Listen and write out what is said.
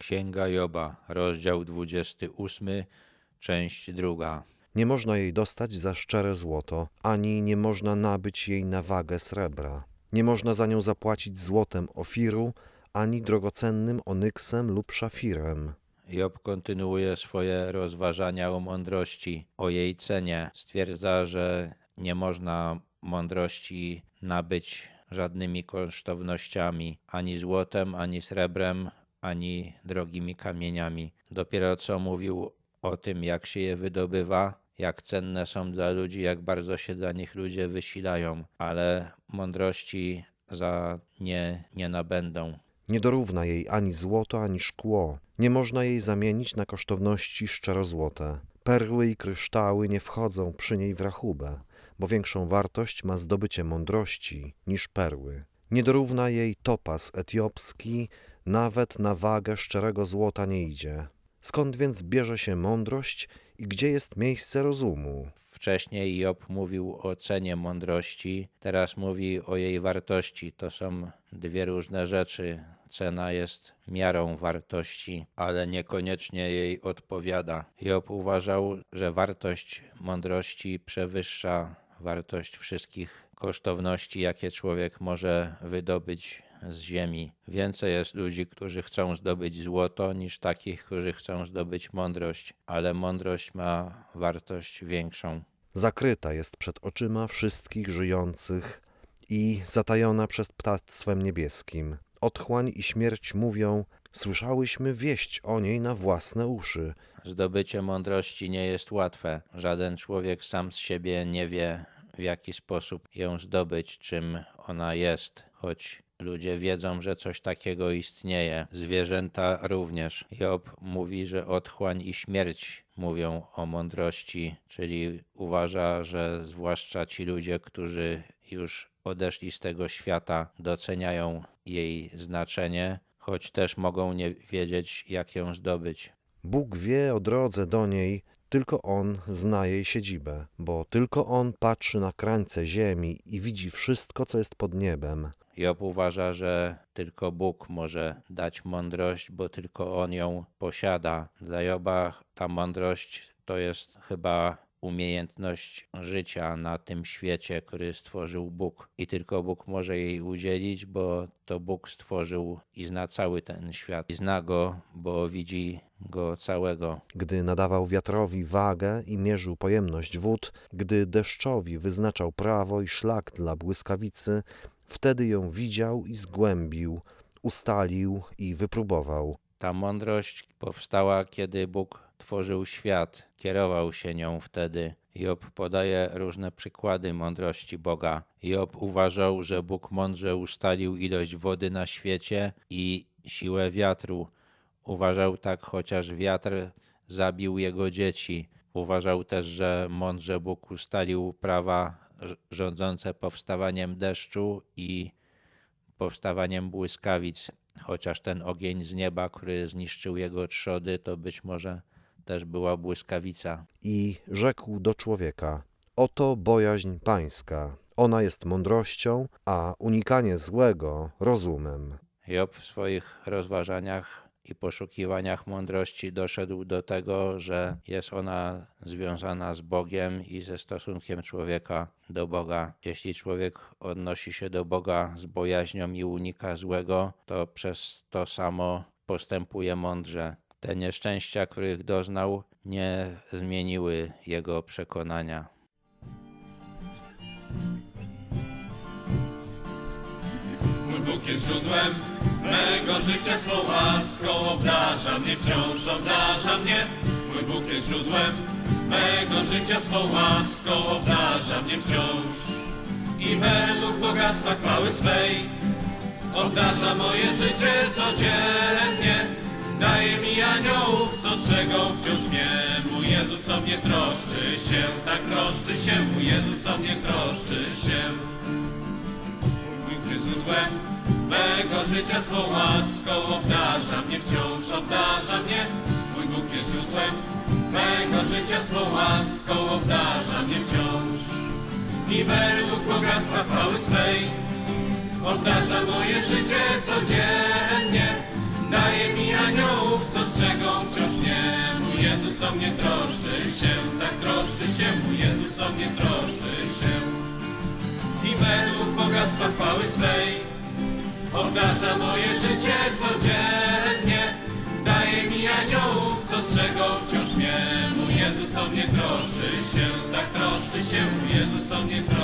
Księga Joba, rozdział 28, część druga. Nie można jej dostać za szczere złoto, ani nie można nabyć jej na wagę srebra. Nie można za nią zapłacić złotem ofiru, ani drogocennym onyksem lub szafirem. Job kontynuuje swoje rozważania o mądrości, o jej cenie. Stwierdza, że nie można mądrości nabyć żadnymi kosztownościami, ani złotem, ani srebrem, ani drogimi kamieniami. Dopiero co mówił o tym, jak się je wydobywa, jak cenne są dla ludzi, jak bardzo się dla nich ludzie wysilają, ale mądrości za nie nie nabędą. Nie dorówna jej ani złoto, ani szkło. Nie można jej zamienić na kosztowności szczerozłote. Perły i kryształy nie wchodzą przy niej w rachubę, bo większą wartość ma zdobycie mądrości niż perły. Nie dorówna jej topaz etiopski, nawet na wagę szczerego złota nie idzie. Skąd więc bierze się mądrość i gdzie jest miejsce rozumu? Wcześniej Job mówił o cenie mądrości, teraz mówi o jej wartości. To są dwie różne rzeczy. Cena jest miarą wartości, ale niekoniecznie jej odpowiada. Job uważał, że wartość mądrości przewyższa wartość wszystkich kosztowności, jakie człowiek może wydobyć z ziemi. Więcej jest ludzi, którzy chcą zdobyć złoto, niż takich, którzy chcą zdobyć mądrość, ale mądrość ma wartość większą. Zakryta jest przed oczyma wszystkich żyjących i zatajona przed ptactwem niebieskim. Otchłań i śmierć mówią, słyszałyśmy wieść o niej na własne uszy. Zdobycie mądrości nie jest łatwe. Żaden człowiek sam z siebie nie wie, w jaki sposób ją zdobyć, czym ona jest, choć ludzie wiedzą, że coś takiego istnieje. Zwierzęta również. Job mówi, że otchłań i śmierć mówią o mądrości, czyli uważa, że zwłaszcza ci ludzie, którzy już odeszli z tego świata, doceniają jej znaczenie, choć też mogą nie wiedzieć, jak ją zdobyć. Bóg wie o drodze do niej, tylko On zna jej siedzibę, bo tylko On patrzy na krańce ziemi i widzi wszystko, co jest pod niebem. Job uważa, że tylko Bóg może dać mądrość, bo tylko On ją posiada. Dla Joba ta mądrość to jest chyba umiejętność życia na tym świecie, który stworzył Bóg. I tylko Bóg może jej udzielić, bo to Bóg stworzył i zna cały ten świat. I zna go, bo widzi go całego. Gdy nadawał wiatrowi wagę i mierzył pojemność wód, gdy deszczowi wyznaczał prawo i szlak dla błyskawicy, wtedy ją widział i zgłębił, ustalił i wypróbował. Ta mądrość powstała, kiedy Bóg tworzył świat, kierował się nią wtedy. Job podaje różne przykłady mądrości Boga. Job uważał, że Bóg mądrze ustalił ilość wody na świecie i siłę wiatru. Uważał tak, chociaż wiatr zabił jego dzieci. Uważał też, że mądrze Bóg ustalił prawa rządzące powstawaniem deszczu i powstawaniem błyskawic, chociaż ten ogień z nieba, który zniszczył jego trzody, to być może też była błyskawica. I rzekł do człowieka: Oto bojaźń pańska. Ona jest mądrością, a unikanie złego rozumem. Job w swoich rozważaniach i poszukiwaniach mądrości doszedł do tego, że jest ona związana z Bogiem i ze stosunkiem człowieka do Boga. Jeśli człowiek odnosi się do Boga z bojaźnią i unika złego, to przez to samo postępuje mądrze. Te nieszczęścia, których doznał, nie zmieniły jego przekonania. Jest źródłem mego życia, swą łaską obdarza mnie, wciąż obdarza mnie. Mój Bóg jest źródłem mego życia, swą łaską obdarza mnie wciąż. I według bogactwa chwały swej obdarza moje życie codziennie. Daje mi aniołów, co strzegą wciąż mnie. Mój Jezus o mnie troszczy się, tak troszczy się. Mój Jezus o mnie troszczy się. Bóg jest źródłem życia, swą łaską obdarza mnie, wciąż obdarza mnie. Mój Bóg jest źródłem mego życia, swą łaską obdarza mnie wciąż. I według bogactwa chwały swej obdarza moje życie codziennie. Daje mi aniołów, o mnie troszczy się, tak troszczy się, mój Jezus o mnie troszczy się. I według bogactwa chwały swej obdarza moje życie codziennie. Daje mi aniołów, co strzegą wciąż mnie. Mój Jezus o mnie troszczy się, tak troszczy się, mój Jezus o mnie troszczy